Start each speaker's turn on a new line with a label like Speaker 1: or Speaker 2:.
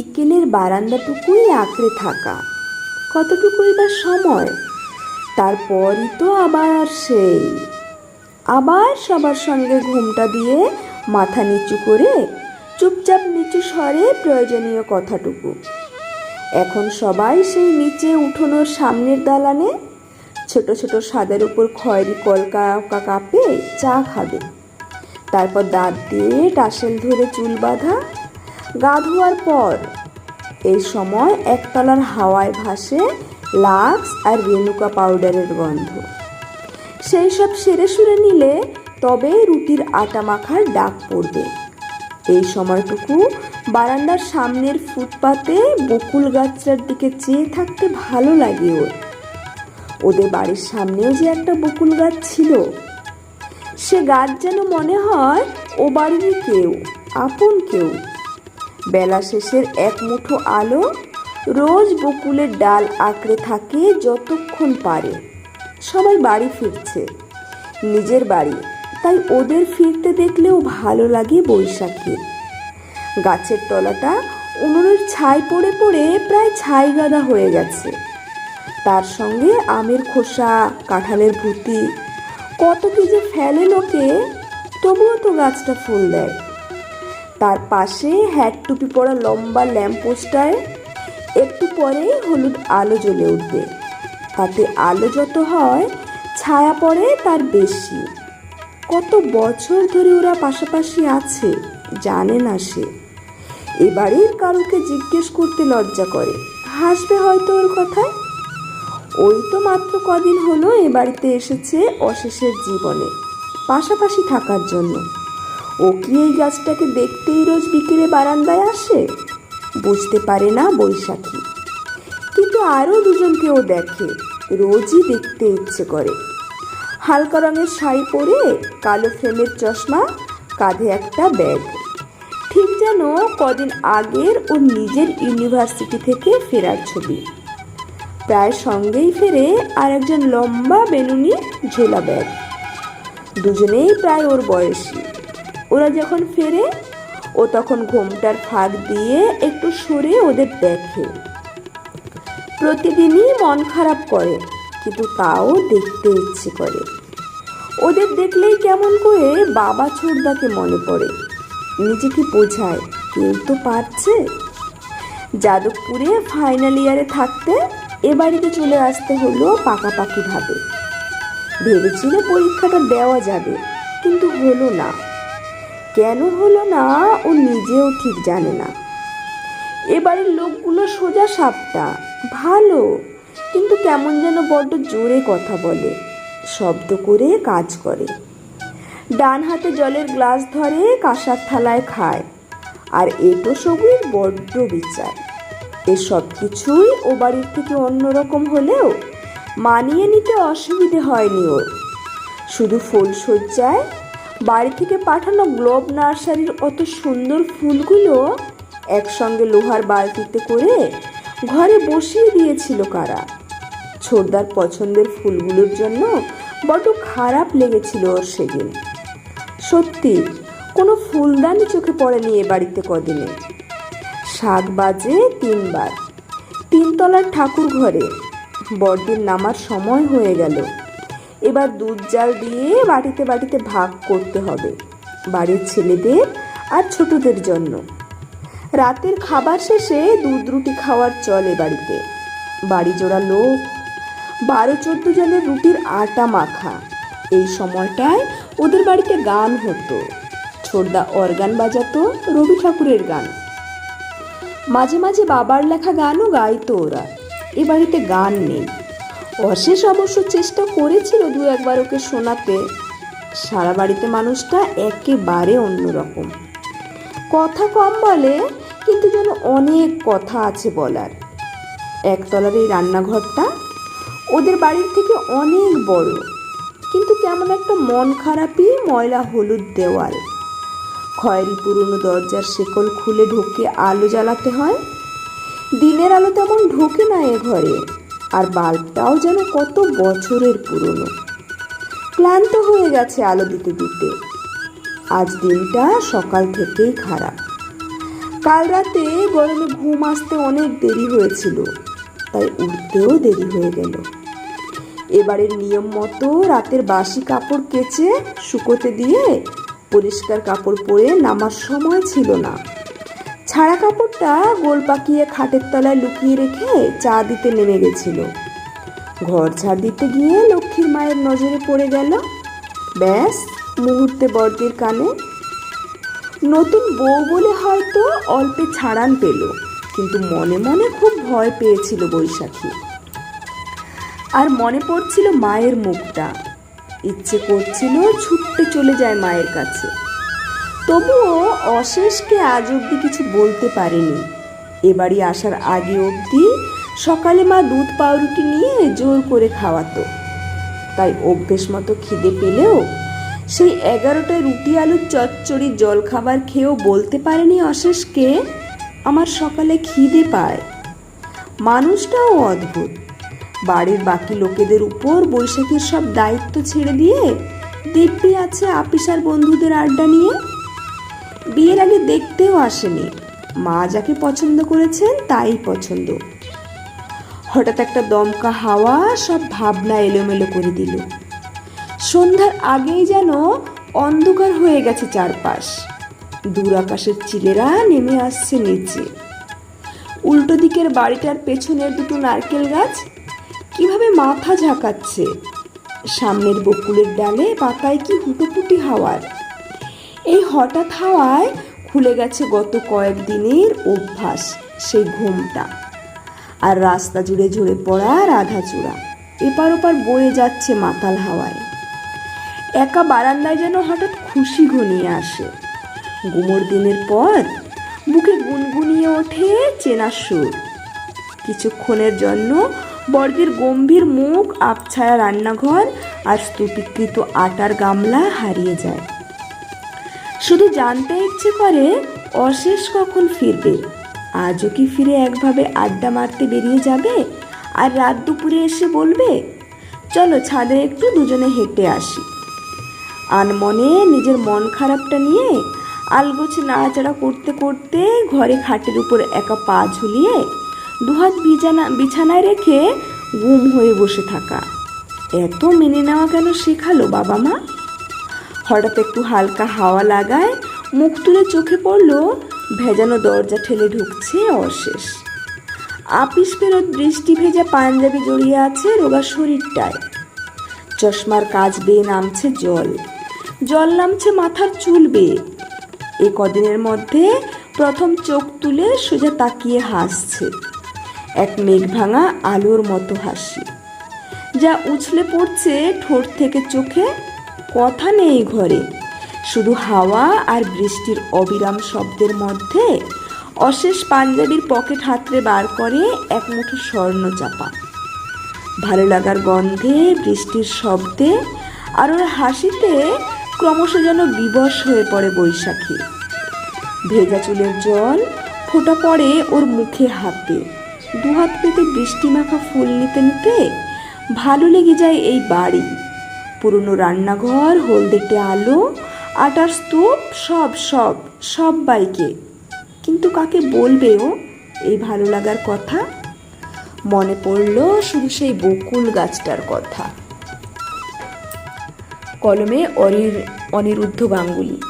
Speaker 1: বিকেলের বারান্দাটুকুই আঁকড়ে থাকা। কতটুকুই বা সময়, তারপরই তো আবার সেই। আবার সবার সঙ্গে ঘুমটা দিয়ে মাথা নিচু করে চুপচাপ নিচু স্বরে প্রয়োজনীয় কথাটুকু। এখন সবাই সেই নিচে উঠোনোর সামনের দালানে ছোট ছোট স্বাদের উপর খয়েরি কলকা কাপে চা খাবে। তারপর দাঁত দিয়ে টাসেল ধরে চুল বাঁধা গা ধোয়ার পর। এই সময় একতলার হাওয়ায় ভাসে লাক্স আর রেনুকা পাউডারের গন্ধ। সেই সব সেরে সুরে নিলে তবে রুটির আটা মাখার ডাক পড়বে। এই সময়টুকু বারান্দার সামনের ফুটপাতে বকুল গাছটার দিকে চেয়ে থাকতে ভালো লাগে ওর। ওদের বাড়ির সামনেও যে একটা বকুল গাছ ছিল। সে গাছ যেন মনে হয় ও বাড়িরই কেউ, আপন কেউ। বেলা শেষের এক মুঠো আলো রোজ বকুলের ডাল আঁকড়ে থাকে যতক্ষণ পারে। সবাই বাড়ি ফিরছে। নিজের বাড়ি, তাই ওদের ফিরতে দেখলেও ভালো লাগে বৈশাখী। গাছের তলাটা উনুনের ছাই পড়ে পড়ে প্রায় ছাই গাদা হয়ে গেছে। তার সঙ্গে আমের খোসা, কাঁঠালের ভুতি, কত কি যে ফেলে লোকে, তবুও তো গাছটা ফুল দেয়। তার পাশে হ্যাট টুপি পরা লম্বা ল্যাম্পপোস্টায় একটু পরেই হলুদ আলো জ্বলে উঠবে। তাতে আলো যত হয়, ছায়া পড়ে তার বেশি। কত বছর ধরে ওরা পাশাপাশি আছে, জানে না সে। এবারের কারোকে জিজ্ঞেস করতে লজ্জা করে। হাসবে হয়তো ওর কথায়। ওই তো মাত্র কদিন হলো এ বাড়িতে এসেছে অশেষের জীবনে, পাশাপাশি থাকার জন্য। ও কি এই গাছটাকে দেখতেই রোজ বিকেলে বারান্দায় আসে? বুঝতে পারে না বৈশাখী। কিন্তু আরও দুজনকে ও দেখে, রোজই দেখতে ইচ্ছে করে। হালকা রঙের শাড়ি পরে কালো ফ্রেমের চশমা, কাঁধে একটা ব্যাগ। ঠিক যেন কদিন আগের ওর নিজের ইউনিভার্সিটি থেকে ফেরার ছবি। প্রায় সঙ্গেই ফেরে আর একজন লম্বা বেনুনি ঝোলা ব্যাগ। দুজনেই প্রায় ওর বয়সী। ওরা যখন ফেরে, ও তখন ঘোমটার ফাঁক দিয়ে একটু সরে ওদের দেখে। প্রতিদিনই মন খারাপ করে, কিন্তু তাও দেখতে ইচ্ছে করে। ওদের দেখলেই কেমন করে বাবা ছোটদাকে মনে পড়ে। নিজেকে বোঝায়? কেউ তো পারছে। যাদবপুরে ফাইনাল ইয়ারে থাকতে এ বাড়িতে চলে আসতে হলো পাকাপাকিভাবে। ভেবেছিল পরীক্ষাটা দেওয়া যাবে, কিন্তু হলো না। কেন হলো না, ও নিজেও ঠিক জানে না। এবারের লোকগুলো সোজা সাপটা, ভালো, কিন্তু কেমন যেন বড্ড জোরে কথা বলে, শব্দ করে কাজ করে। ডান হাতে জলের গ্লাস ধরে কাঁসার থালায় খায়, আর এটো সবুর বড্ড বিচার। এসব কিছুই ও বাড়ির থেকে অন্যরকম হলেও মানিয়ে নিতে অসুবিধে হয়নি ওর। শুধু ফুলসজ্জায় বাড়ি থেকে পাঠানো গ্লোব নার্সারির অত সুন্দর ফুলগুলো একসঙ্গে লোহার বালতিতে করে ঘরে বসিয়ে দিয়েছিল কারা। ছোটদার পছন্দের ফুলগুলোর জন্য বড্ড খারাপ লেগেছিল ওর সেদিন। সত্যি, কোনো ফুলদানি চোখে পড়েনি এ বাড়িতে কদিনে। শাক বাজে তিনবার। তিনতলার ঠাকুর ঘরে বড়দিন নামার সময় হয়ে গেল। এবার দুধ জাল দিয়ে বাটিতে বাটিতে ভাগ করতে হবে বাড়ির ছেলেদের আর ছোটদের জন্য। রাতের খাবার শেষে দুধ রুটি খাওয়ার চলে বাড়িতে। বাড়ি জোড়া লোক, বারো চোদ্দ জনের রুটির আটা মাখা। এই সময়টায় ওদের বাড়িতে গান হতো। ছোটদা অর্গান বাজাতো রবি ঠাকুরের গান। মাঝে মাঝে বাবার লেখা গানও গাইতো ওরা। এ বাড়িতে গান নেই। অশেষ অবশ্য চেষ্টা করেছিল দু একবার ওকে শোনাতে। সারা বাড়িতে মানুষটা একেবারে অন্যরকম। কথা কম বলে, কিন্তু যেন অনেক কথা আছে বলার। একতলার এই রান্নাঘরটা ওদের বাড়ির থেকে অনেক বড়, কিন্তু কেমন একটা মন খারাপই ময়লা হলুদ দেওয়াল। খয়েরি পুরনো দরজার শেকল খুলে ঢুকে আলো জ্বালাতে হয়। দিনের আলো তেমন ঢোকে না এ ঘরে। আর বাল্বটাও যেন কত বছরের পুরনো। ক্লান্ত হয়ে গেছে আলো দিতে দিতে। আজ দিনটা সকাল থেকেই খারাপ। কাল রাতে গরমে ঘুম আসতে অনেক দেরি হয়েছিল, তাই উঠতেও দেরি হয়ে গেল। এবারের নিয়ম মতো রাতের বাসি কাপড় কেচে শুকোতে দিয়ে পরিষ্কার কাপড় পরে নামার সময় ছিল না। ছাড়া কাপড়টা গোল পাকিয়ে খাটের তলায় লুকিয়ে রেখে চা দিতে নেমে গেছিল। ঘর ছাড় দিতে গিয়ে লক্ষ্মীর মায়ের নজরে পড়ে গেল। ব্যাস, মুহূর্তে বর্দির কানে। নতুন বউ বলে হয়তো অল্পে ছাড়ান পেল, কিন্তু মনে মনে খুব ভয় পেয়েছিল বৈশাখী। আর মনে পড়ছিল মায়ের মুখটা। ইচ্ছে করছিল ছুটতে চলে যায় মায়ের কাছে। তবুও অশেষকে আজ অবধি কিছু বলতে পারেনি। এবারই আসার আগে অবধি সকালে মা দুধ পাউরুটি নিয়ে জোর করে খাওয়াতো। তাই অভ্যেস মতো খিদে পেলেও সেই এগারোটায় রুটি আলুর চচ্চড়ি জলখাবার খেয়েও বলতে পারেনি অশেষকে, আমার সকালে খিদে পায়। মানুষটাও অদ্ভুত। বাড়ির বাকি লোকেদের উপর বৈশাখীর সব দায়িত্ব ছেড়ে দিয়ে দিব্যি আছে আপিসার বন্ধুদের আড্ডা নিয়ে। বিয়ের আগে দেখতেও আসেনি। মা যাকে পছন্দ করেছেন তাই পছন্দ। হঠাৎ একটা দমকা হাওয়া সব ভাবনা এলোমেলো করে দিল। সন্ধ্যার আগেই যেন অন্ধকার হয়ে গেছে চারপাশ। দূর আকাশের চিলেরা নেমে আসছে নিচে। উল্টো দিকের বাড়িটার পেছনের দুটো নারকেল গাছ কীভাবে মাথা ঝাঁকাচ্ছে? সামনের বকুলের ডালে পাতায় কি হুটোপুটি হাওয়ার? এই হঠাৎ হাওয়ায় খুলে গেছে গত কয়েকদিনের অভ্যাস, সেই ঘুমটা। আর রাস্তা জুড়ে ঝরে পড়া রাধা চূড়া, এপার ওপার বয়ে যাচ্ছে মাতাল হাওয়ায়। একা বারান্দায় যেন হঠাৎ খুশি ঘনিয়ে আসে। গুমোর দিনের পর বুকে গুনগুনিয়ে ওঠে চেনা সুর। কিছুক্ষণের জন্য বর্গের গম্ভীর মুখ, আবছায়া রান্নাঘর আর স্তুতিকৃত আটার গামলা হারিয়ে যায়। শুধু জানতে ইচ্ছে করে, অশেষ কখন ফিরবে? আজও কি ফিরে একভাবে আড্ডা মারতে বেরিয়ে যাবে? আর রাত দুপুরে এসে বলবে, চলো ছাদে একটু দুজনে হেঁটে আসি। আনমনে নিজের মন খারাপটা নিয়ে আলগোছে নাড়াচাড়া করতে করতে ঘরে খাটের উপর একা পা ঝুলিয়ে দুহাত বিছানা বিছানায় রেখে গুম হয়ে বসে থাকা। এত মেনে নেওয়া কেন শেখালো বাবা মা? হঠাৎ একটু হালকা হাওয়া লাগায়, মুখ তুলে চোখে পড়ল, ভেজানো দরজা ঠেলে ঢুকছে অশেষ আপিস ফেরত বৃষ্টি ভেজা পাঞ্জাবি জড়িয়ে আছে রোগা শরীরটায়। চশমার কাজ বেয়ে নামছে জল। জল নামছে মাথার চুল বেয়ে। এ কদিনের মধ্যে প্রথম চোখ তুলে সোজা তাকিয়ে হাসছে। এক মেঘ ভাঙা আলোর মতো হাসি। যা উছলে পড়ছে ঠোঁট থেকে চোখে কথা নেই ঘরে। শুধু হাওয়া আর বৃষ্টির অবিরাম শব্দের মধ্যে অশেষ পাঞ্জাবির পকেট হাতড়ে বার করে এক মুঠো স্বর্ণ চাপা। ভালো লাগার গন্ধে, বৃষ্টির শব্দে, আর ওর হাসিতে ক্রমশ যেন বিবশ হয়ে পড়ে বৈশাখী। ভেজা চুলের জল ফোটা পড়ে ওর মুখে হাতে। দুহাত পেতে বৃষ্টি মাখা ফুল নিতে নিতে ভালো লেগে যায় এই বাড়ি। পুরনো রান্নাঘর, হলদেটে আলো, আটার স্তূপ, সব সব সব বাইকে। কিন্তু কাকে বলবে ও? এই ভালো লাগার কথা? মনে পড়ল শুধু সেই বকুল গাছটার কথা। কলমে অনির অনিরুদ্ধ গাঙ্গুলি